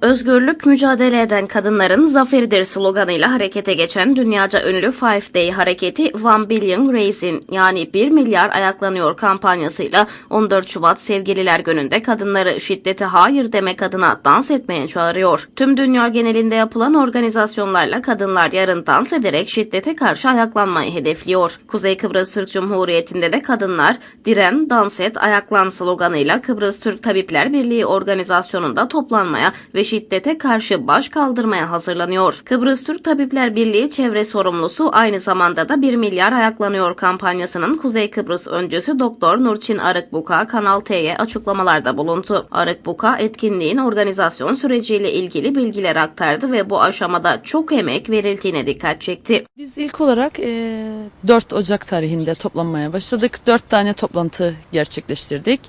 Özgürlük mücadele eden kadınların zaferidir sloganıyla harekete geçen dünyaca ünlü Five Day hareketi One Billion Raising yani 1 milyar ayaklanıyor kampanyasıyla 14 Şubat Sevgililer Günü'nde kadınları şiddete hayır demek adına dans etmeye çağırıyor. Tüm dünya genelinde yapılan organizasyonlarla kadınlar yarın dans ederek şiddete karşı ayaklanmayı hedefliyor. Kuzey Kıbrıs Türk Cumhuriyeti'nde de kadınlar diren, dans et, ayaklan sloganıyla Kıbrıs Türk Tabipler Birliği organizasyonunda toplanmaya ve şiddete karşı baş kaldırmaya hazırlanıyor. Kıbrıs Türk Tabipler Birliği çevre sorumlusu aynı zamanda da 1 milyar ayaklanıyor kampanyasının Kuzey Kıbrıs öncüsü Doktor Nurçin Arıkbuka Kanal T'ye açıklamalarda bulundu. Arıkbuka etkinliğin organizasyon süreciyle ilgili bilgiler aktardı ve bu aşamada çok emek verildiğine dikkat çekti. Biz ilk olarak e, 4 Ocak tarihinde toplanmaya başladık. 4 tane toplantı gerçekleştirdik.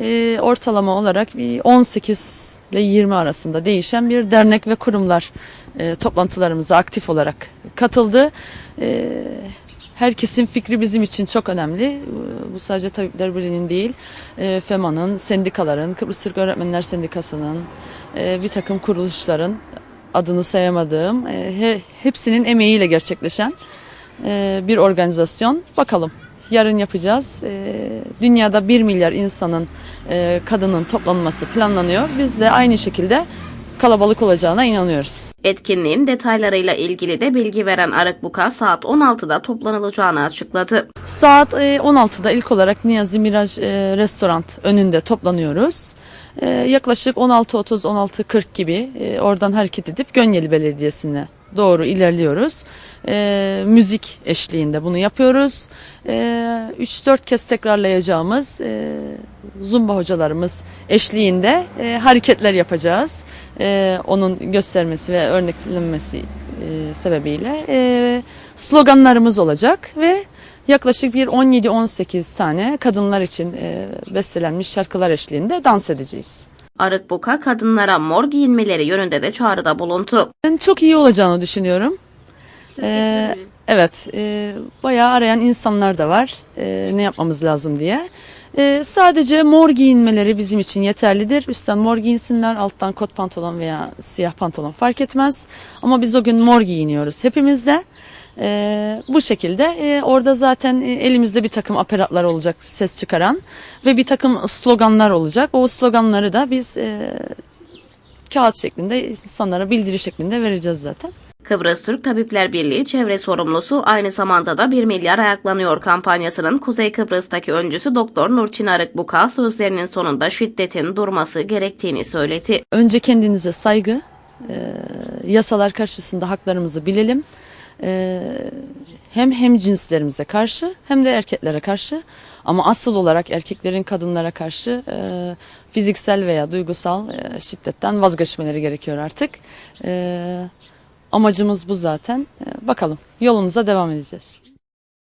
E, ortalama olarak bir 18 ile 20 arasında değişen bir dernek ve kurumlar e, toplantılarımıza aktif olarak katıldı. E, herkesin fikri bizim için çok önemli. E, Bu sadece Tabipler Birliği'nin değil, e, FEMA'nın, sendikaların, Kıbrıs Türk Öğretmenler Sendikası'nın, e, bir takım kuruluşların adını sayamadığım e, he- hepsinin emeğiyle gerçekleşen e, bir organizasyon. Bakalım yarın yapacağız. E, dünyada 1 milyar insanın e, kadının toplanması planlanıyor. Biz de aynı şekilde kalabalık olacağına inanıyoruz. Etkinliğin detaylarıyla ilgili de bilgi veren Arıkbuka saat 16'da toplanılacağını açıkladı. Saat e, 16'da ilk olarak Niyazi Miraj e, restoran önünde toplanıyoruz. E, yaklaşık 16.30-16.40 gibi e, oradan hareket edip Gönyeli Belediyesi'ne doğru ilerliyoruz. E, müzik eşliğinde bunu yapıyoruz. E, 3-4 kez tekrarlayacağımız e, Zumba hocalarımız eşliğinde e, hareketler yapacağız. E, onun göstermesi ve örneklenmesi e, sebebiyle e, sloganlarımız olacak ve yaklaşık bir 17-18 tane kadınlar için e, bestelenmiş şarkılar eşliğinde dans edeceğiz. Arıkbuka kadınlara mor giyinmeleri yönünde de çağrıda bulundu. Ben çok iyi olacağını düşünüyorum. Ee, evet, e, bayağı arayan insanlar da var. e, ne yapmamız lazım diye. E, sadece mor giyinmeleri bizim için yeterlidir. Üstten mor giyinsinler, alttan kot pantolon veya siyah pantolon fark etmez. Ama biz o gün mor giyiniyoruz hepimiz de. E, bu şekilde e, orada zaten e, elimizde bir takım aparatlar olacak ses çıkaran ve bir takım sloganlar olacak. O sloganları da biz e, kağıt şeklinde insanlara bildiri şeklinde vereceğiz zaten. Kıbrıs Türk Tabipler Birliği çevre sorumlusu aynı zamanda da 1 milyar ayaklanıyor kampanyasının Kuzey Kıbrıs'taki öncüsü Doktor Nurçin Arıkbuka sözlerinin sonunda şiddetin durması gerektiğini söyledi. Önce kendinize saygı, e, yasalar karşısında haklarımızı bilelim. E, hem hem cinslerimize karşı hem de erkeklere karşı ama asıl olarak erkeklerin kadınlara karşı e, fiziksel veya duygusal e, şiddetten vazgeçmeleri gerekiyor artık. E, amacımız bu zaten. E, bakalım yolumuza devam edeceğiz.